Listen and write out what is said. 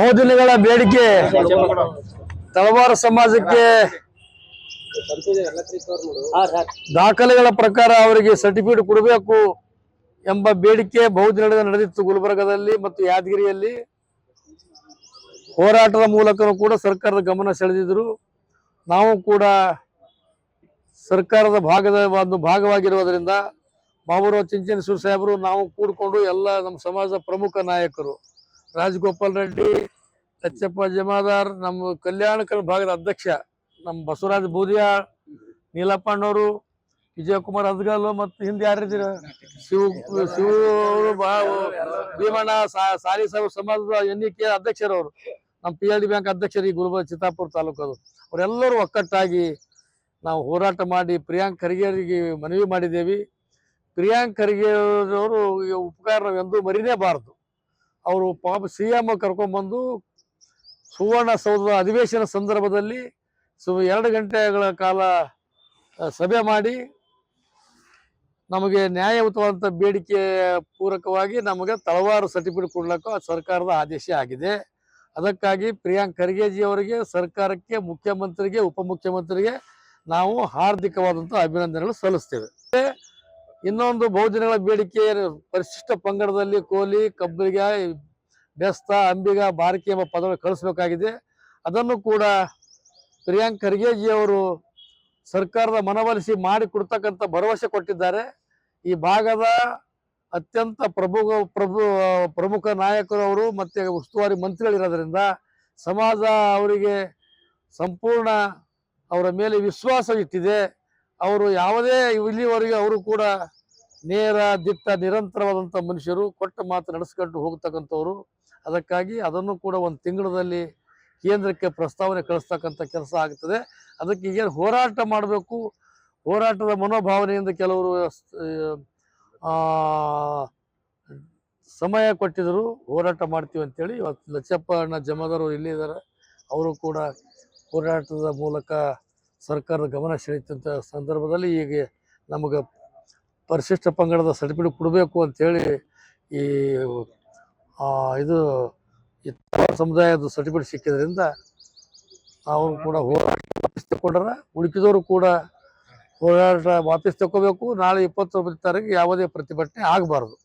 ಬಹುದಿನಗಳ ಬೇಡಿಕೆ ತಳವಾರ ಸಮಾಜಕ್ಕೆ ದಾಖಲೆಗಳ ಪ್ರಕಾರ ಅವರಿಗೆ ಸರ್ಟಿಫಿಕೇಟ್ ಕೊಡಬೇಕು ಎಂಬ ಬೇಡಿಕೆ ಬಹುದಿನಗಳಿಂದ ನಡೆದಿತ್ತು ಗುಲ್ಬರ್ಗದಲ್ಲಿ ಮತ್ತು ಯಾದಗಿರಿಯಲ್ಲಿ. ಹೋರಾಟದ ಮೂಲಕನೂ ಕೂಡ ಸರ್ಕಾರದ ಗಮನ ಸೆಳೆದಿದ್ರು ನಾವು ಕೂಡ ಸರ್ಕಾರದ ಭಾಗದ ಒಂದು ಭಾಗವಾಗಿರುವುದರಿಂದ ಬಾಬುರಾವ್ ಚಿಂಚನಸೂರು ಸಾಹೇಬರು, ನಾವು ಕೂಡಿಕೊಂಡು ಎಲ್ಲ ನಮ್ಮ ಸಮಾಜದ ಪ್ರಮುಖ ನಾಯಕರು. ರಾಜಗೋಪಾಲ್ ರೆಡ್ಡಿ ಸಚ್ಚಪ್ಪ ಜಮಾದಾರ್, ನಮ್ಮ ಕಲ್ಯಾಣ ಭಾಗದ ಅಧ್ಯಕ್ಷ ನಮ್ಮ ಬಸವರಾಜ ಬೂದಿಯಾಳ್ ನೀಲಪ್ಪಣ್ಣವರು, ವಿಜಯಕುಮಾರ್ ಅದ್ಗಲ್ ಮತ್ತು ಹಿಂದೆ ಯಾರಿದ್ದೀರ? ಶಿವ ಶಿವ ಅವರು ಭೀಮಣ್ಣ, ಸಾ- ಸಾಲಿ ಸಾಹೇಬ್ ಸಮಾಜದ ಕೆ ಅಧ್ಯಕ್ಷರವರು. ನಮ್ಮ ಪಿ ಎಲ್ ಡಿ ಬ್ಯಾಂಕ್ ಅಧ್ಯಕ್ಷರು ಈ ಗುಲ್ಬರ್ಗ ಚಿತ್ತಾಪುರ ತಾಲೂಕದು. ಅವರೆಲ್ಲರೂ ಒಕ್ಕಟ್ಟಾಗಿ ನಾವು ಹೋರಾಟ ಮಾಡಿ ಪ್ರಿಯಾಂಕ್ ಖರ್ಗೆರಿಗೆ ಮನವಿ ಮಾಡಿದ್ದೇವೆ. ಪ್ರಿಯಾಂಕ್ ಖರ್ಗೆ ಅವರು ಉಪಕಾರ ಎಂದೂ ಅವರು ಪಾಪ ಸಿ ಎಂ ಕರ್ಕೊಂಡ್ಬಂದು ಸುವರ್ಣ ಸೌಧದ ಅಧಿವೇಶನ ಸಂದರ್ಭದಲ್ಲಿ ಸು ಎರಡು ಗಂಟೆಗಳ ಕಾಲ ಸಭೆ ಮಾಡಿ ನಮಗೆ ನ್ಯಾಯಯುತವಾದಂಥ ಬೇಡಿಕೆ ಪೂರಕವಾಗಿ ನಮಗೆ ತಳವಾರು ಸರ್ಟಿಫಿಕೇಟ್ ಕೊಡ್ಲಿಕ್ಕೆ ಸರ್ಕಾರದ ಆದೇಶ ಆಗಿದೆ. ಅದಕ್ಕಾಗಿ ಪ್ರಿಯಾಂಕ್ ಖರ್ಗೆಜಿ ಅವರಿಗೆ, ಸರ್ಕಾರಕ್ಕೆ, ಮುಖ್ಯಮಂತ್ರಿಗೆ, ಉಪಮುಖ್ಯಮಂತ್ರಿಗೆ ನಾವು ಹಾರ್ದಿಕವಾದಂಥ ಅಭಿನಂದನೆಗಳು ಸಲ್ಲಿಸ್ತೇವೆ. ಇನ್ನೊಂದು ಬಹುಜನಗಳ ಬೇಡಿಕೆ ಪರಿಶಿಷ್ಟ ಪಂಗಡದಲ್ಲಿ ಕೋಲಿ ಕಬ್ಬಿಗ ಬೆಸ್ತ, ಅಂಬಿಗ ಬಾರಕಿ ಎಂಬ ಪದಗಳು ಕಳಿಸಬೇಕಾಗಿದೆ. ಅದನ್ನು ಕೂಡ ಪ್ರಿಯಾಂಕ್ ಖರ್ಗೆಜಿ ಅವರು ಸರ್ಕಾರದ ಮನವೊಲಿಸಿ ಮಾಡಿ ಕೊಡ್ತಕ್ಕಂಥ ಭರವಸೆ ಕೊಟ್ಟಿದ್ದಾರೆ. ಈ ಭಾಗದ ಅತ್ಯಂತ ಪ್ರಭು ಪ್ರಭು ಪ್ರಮುಖ ನಾಯಕರು ಅವರು ಮತ್ತೆ ಉಸ್ತುವಾರಿ ಮಂತ್ರಿಗಳಿರೋದ್ರಿಂದ ಸಮಾಜ ಅವರಿಗೆ ಸಂಪೂರ್ಣ ಅವರ ಮೇಲೆ ವಿಶ್ವಾಸ ಇಟ್ಟಿದೆ ಅವರು ಯಾವುದೇ ಇಲ್ಲಿವರೆಗೆ ಅವರು ಕೂಡ ನೇರ, ದಿಟ್ಟ ನಿರಂತರವಾದಂಥ ಮನುಷ್ಯರು ಕೊಟ್ಟ ಮಾತು ನಡೆಸ್ಕೊಂಡು ಹೋಗ್ತಕ್ಕಂಥವ್ರು. ಅದಕ್ಕಾಗಿ ಅದನ್ನು ಕೂಡ ಒಂದು ತಿಂಗಳಲ್ಲಿ ಕೇಂದ್ರಕ್ಕೆ ಪ್ರಸ್ತಾವನೆ ಕಳಿಸ್ತಕ್ಕಂಥ ಕೆಲಸ ಆಗ್ತದೆ. ಅದಕ್ಕೆ ಏನು ಹೋರಾಟ ಮಾಡಬೇಕು, ಹೋರಾಟದ ಮನೋಭಾವನೆಯಿಂದ ಕೆಲವರು ಸಮಯ ಕೊಟ್ಟಿದ್ದರು ಹೋರಾಟ ಮಾಡ್ತೀವಿ ಅಂತೇಳಿ ಇವತ್ತು ಲಚ್ಚಪ್ಪ ಅಣ್ಣ ಜಮಾದಾರು ಇಲ್ಲಿದ್ದಾರೆ. ಅವರು ಕೂಡ ಹೋರಾಟದ ಮೂಲಕ ಸರ್ಕಾರದ ಗಮನ ಸೆಳೆಯುತ್ತಂಥ ಸಂದರ್ಭದಲ್ಲಿ ಈಗ ನಮಗೆ ಪರಿಶಿಷ್ಟ ಪಂಗಡದ ಸರ್ಟಿಫಿಕೇಟ್ ಕೊಡಬೇಕು ಅಂಥೇಳಿ ಈ ಇದು ಸಮುದಾಯದ ಸರ್ಟಿಫಿಕೇಟ್ ಸಿಕ್ಕಿದ್ರಿಂದ ಅವರು ಕೂಡ ಹೋರಾಟ ವಾಪಸ್ ತಗೊಂಡಾರ ಹುಡುಕಿದವರು ಕೂಡ ಹೋರಾಟ ವಾಪಸ್ ತಗೋಬೇಕು. ನಾಳೆ ಇಪ್ಪತ್ತೊಂಬತ್ತು ತಾರೀಕು ಯಾವುದೇ ಪ್ರತಿಭಟನೆ ಆಗಬಾರ್ದು.